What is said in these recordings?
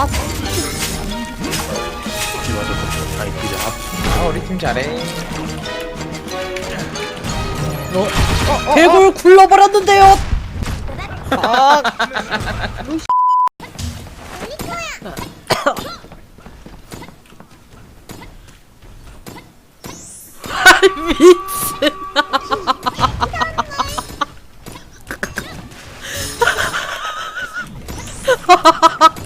와 집어서 아이끼리 앞 아, 우리 팀 잘해 개굴 굴러버렸는데요. 아 미친.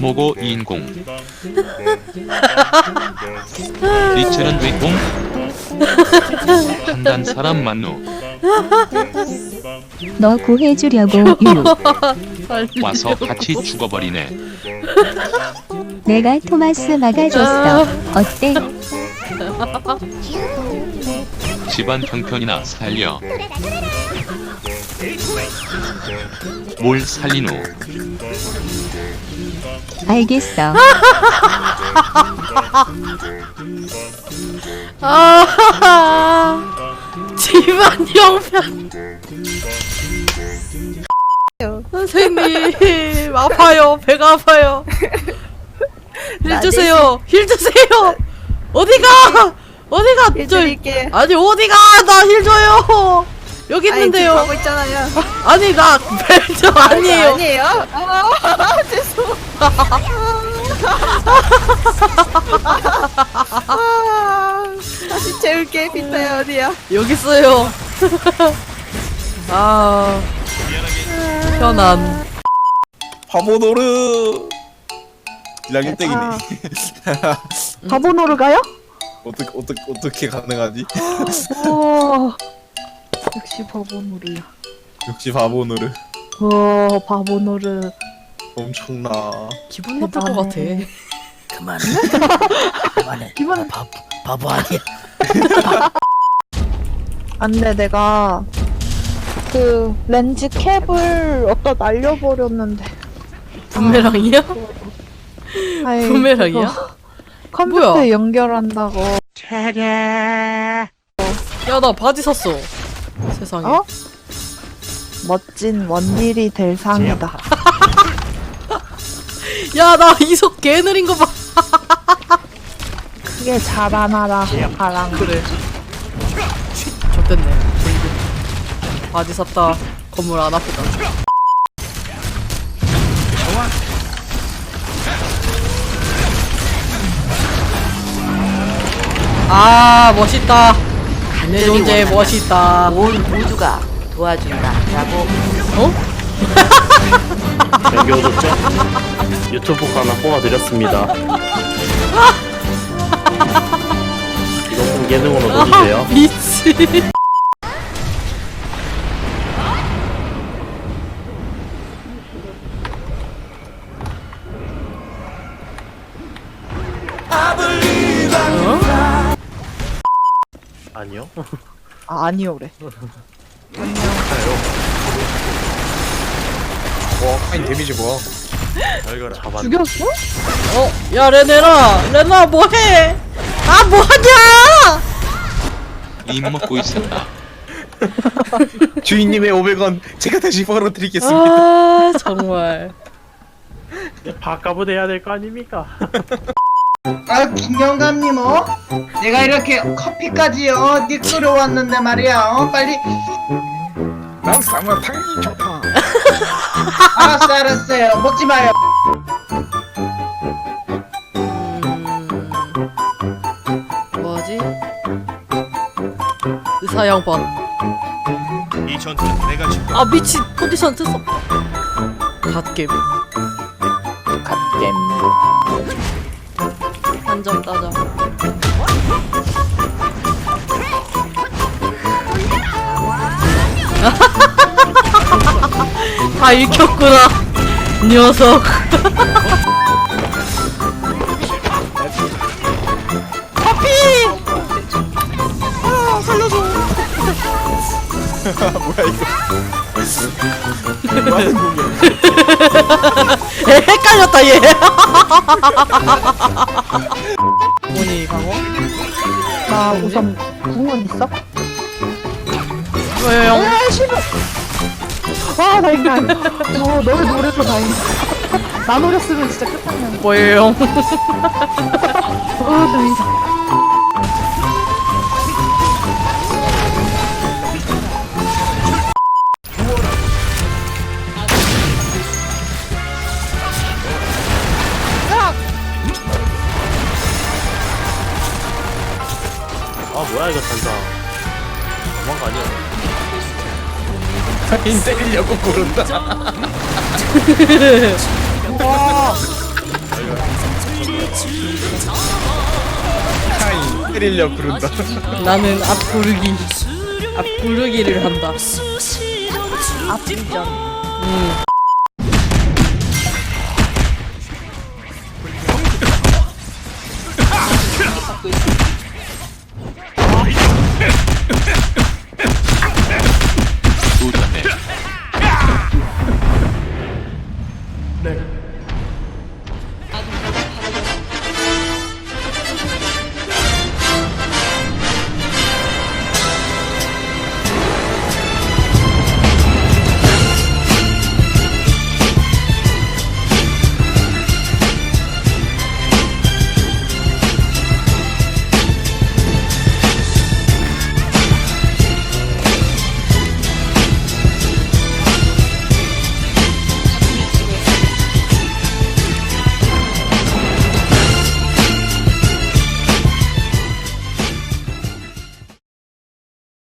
모고 인공. 리첼은 외공. 한단 사람 만노 너 구해주려고 유 와서 같이 죽어버리네. 내가 토마스 막아줬어. 어때? 집안 형편이나 살려 뭘 살리노? 알겠어. 아, 집안 형편. 선생님 아파요. 배가 아파요. 힐 주세요. 힐 주세요. 어디가 어디가 저 해드릴게. 아니 어디가 나 힐 줘요 여기 아니, 있는데요 하고 있잖아요. 아니 나 벨저 아니에요 아니에요. 아, 죄송. 아, 다시 채울게. 빗자야 어디야? 여기 있어요 아 편안 바보노르 이랑 땡이네 아. 바보노르 가요? 어떻게 어떻게 어떻게 가능하지 오, 역시 바보노르야. 역시 바보노르 오, 바보노르. 엄청나 기분 나쁠 것 같아 대단해. 그만해. 그만해. 이번- 아, 바보, 바보 아니야. 안돼 내가 그 렌즈 캡을 어디다 날려버렸는데. 부메랑이야? 아이, 부메랑이야? 그거 컴퓨터에 뭐야? 연결한다고. 야 나 바지 샀어 세상에 어? 멋진 원딜이 될 상이다. 야 나 이속 개 느린 거 봐 크게 자라나라 바람. 그래 좋댔네 바지 샀다 건물 안 아프다 아 멋있다. 내 존재 멋있다. 온 모두가 도와준다라고. 어? 연결됐죠? 유튜브 하나 뽑아드렸습니다. 이거 좀 예능으로 넣어주세요. 미친 아니요? 아, 아니오래. 와 카인 데미지 뭐 잡았 죽였어? 어? 야 레네라. 레나 뭐해? 아 뭐하냐? 임 먹고 있었다. 주인님의 500원 제가 다시 벌어드리겠습니다. 아 정말. 바꿔보 해야 될 거 아닙니까 아 김영감님 어? 내가 이렇게 커피까지 어? 니 끓여왔는데 말이야 어? 빨리 난 쌍화탕이 좋다 알았어 알았어요 먹지 마요 음... 뭐지? 의사 양반 이 전투는 내가 지금 아 미친 포지션 됐어 갓겜 갓겜. 한점 따자 다 읽혔구나 녀석. 커피! 아 살려줘. 뭐야 이거 뭐하는 공이야 에, 헷갈렸다 얘. 뭐니 방어? 나 우선 궁은 있어? 왜요? 와 다행이다 어 너를 노려서 다행이다 나 노렸으면 진짜 끝났네 뭐예요? 어 다행이다 아 뭐야 이거 단자 도망가 아니야 타인 때리려고 부른다 타인 때리려고 부른다 나는 앞 구르기. 앞 구르기를 한다. 앞전 음.